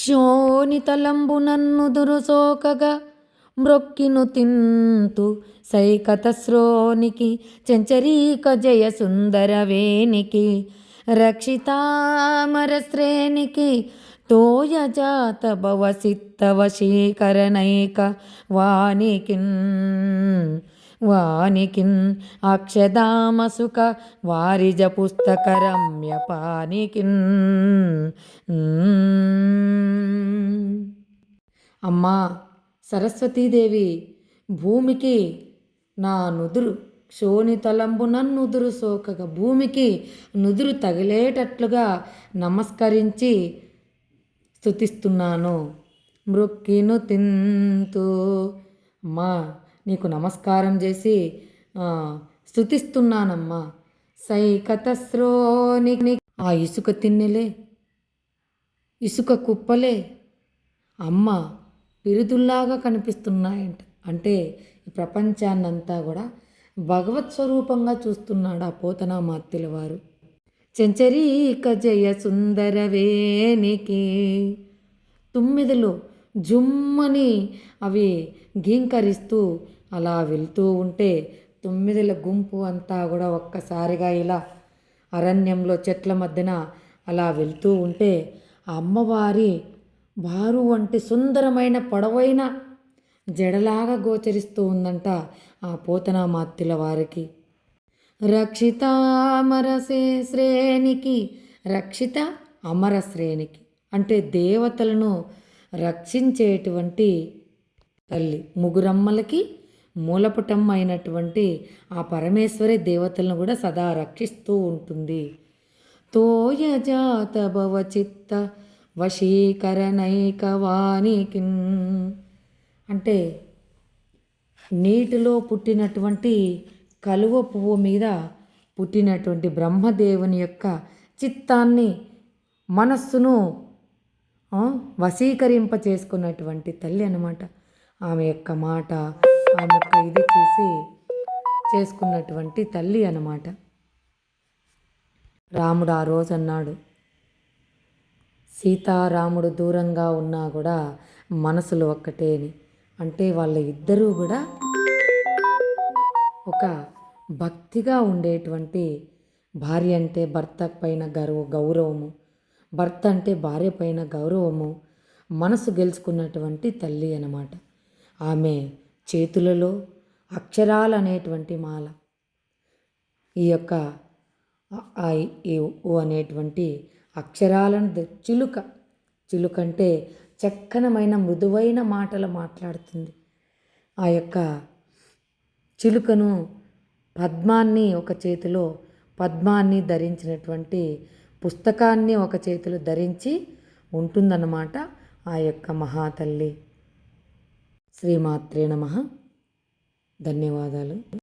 క్షోణితలంబు నన్ను దురుసోకగా మ్రొక్కిను తింతు సైకతశ్రోనికి చెంచరీక జయ సుందరవేనికి రక్షితామర శ్రేణికి తోయజాత భవసిత్తవశీకరణైక వాణికిన్. వానికిన్ అక్షదామసుక వారిజ పుస్తక రమ్య పానికిన్ అమ్మా సరస్వతీదేవి భూమికి నా నుదురు క్షోణితలంబు నన్నుదురు సోకగా భూమికి నుదురు తగిలేటట్లుగా నమస్కరించి స్థుతిస్తున్నాను మృక్కిను తింతూ మా నీకు నమస్కారం చేసి స్థుతిస్తున్నానమ్మా సైకతస్రోని ఆ ఇసుక తిన్నెలే ఇసుక కుప్పలే. అమ్మ పిరుదుల్లాగా కనిపిస్తున్నాయంట. అంటే ఈ ప్రపంచాన్నంతా కూడా భగవత్ స్వరూపంగా చూస్తున్నాడు ఆ పోతనా మాత్యుల వారు. చెంచరీక జయ సుందరవేనికి తుమ్మిదలు జుమ్మని అవి గీంకరిస్తూ అలా వెళ్తూ ఉంటే తొమ్మిదిల గుంపు అంతా కూడా ఒక్కసారిగా ఇలా అరణ్యంలో చెట్ల మధ్యన అలా వెళ్తూ ఉంటే ఆ అమ్మవారి వారు వంటి సుందరమైన పొడవైన జడలాగా గోచరిస్తూ ఉందంట ఆ పోతనామాత్యుల వారికి. రక్షిత అమరసే శ్రేణికి రక్షిత అమర శ్రేణికి అంటే దేవతలను రక్షించేటువంటి తల్లి. ముగురమ్మలకి మూలపుటం అయినటువంటి ఆ పరమేశ్వరి దేవతలను కూడా సదా రక్షిస్తూ ఉంటుంది. తోయజాత భవచిత్త వశీకరణైకవానికి అంటే నీటిలో పుట్టినటువంటి కలువ పువ్వు మీద పుట్టినటువంటి బ్రహ్మదేవుని యొక్క చిత్తాన్ని మనస్సును వశీకరింప చేసుకున్నటువంటి తల్లి అనమాట ఆమె యొక్క మాట ఆమె యొక్క ఇది చేసి చేసుకున్నటువంటి తల్లి అనమాట రాముడు ఆ రోజు అన్నాడు సీతారాముడు దూరంగా ఉన్నా కూడా మనసులు ఒక్కటే అని అంటే వాళ్ళ ఇద్దరూ కూడా ఒక భక్తిగా ఉండేటువంటి భార్య అంటే భర్త పైన గర్వ గౌరవము. భర్త అంటే భార్య పైన గౌరవము మనసు గెలుచుకున్నటువంటి తల్లి అన్నమాట. ఆమె చేతులలో అక్షరాలు అనేటువంటి మాల. ఈ యొక్క ఓ అనేటువంటి అక్షరాలను చిలుక చిలుక అంటే చక్కనమైన మృదువైన మాటలు మాట్లాడుతుంది. ఆ యొక్క చిలుకను పద్మాన్ని ఒక చేతిలో పద్మాన్ని ధరించినటువంటి పుస్తకాన్ని ఒక చేతిలో ధరించి ఉంటుందన్నమాట ఆ యొక్క మహాతల్లి. శ్రీమాత్రే నమ. ధన్యవాదాలు.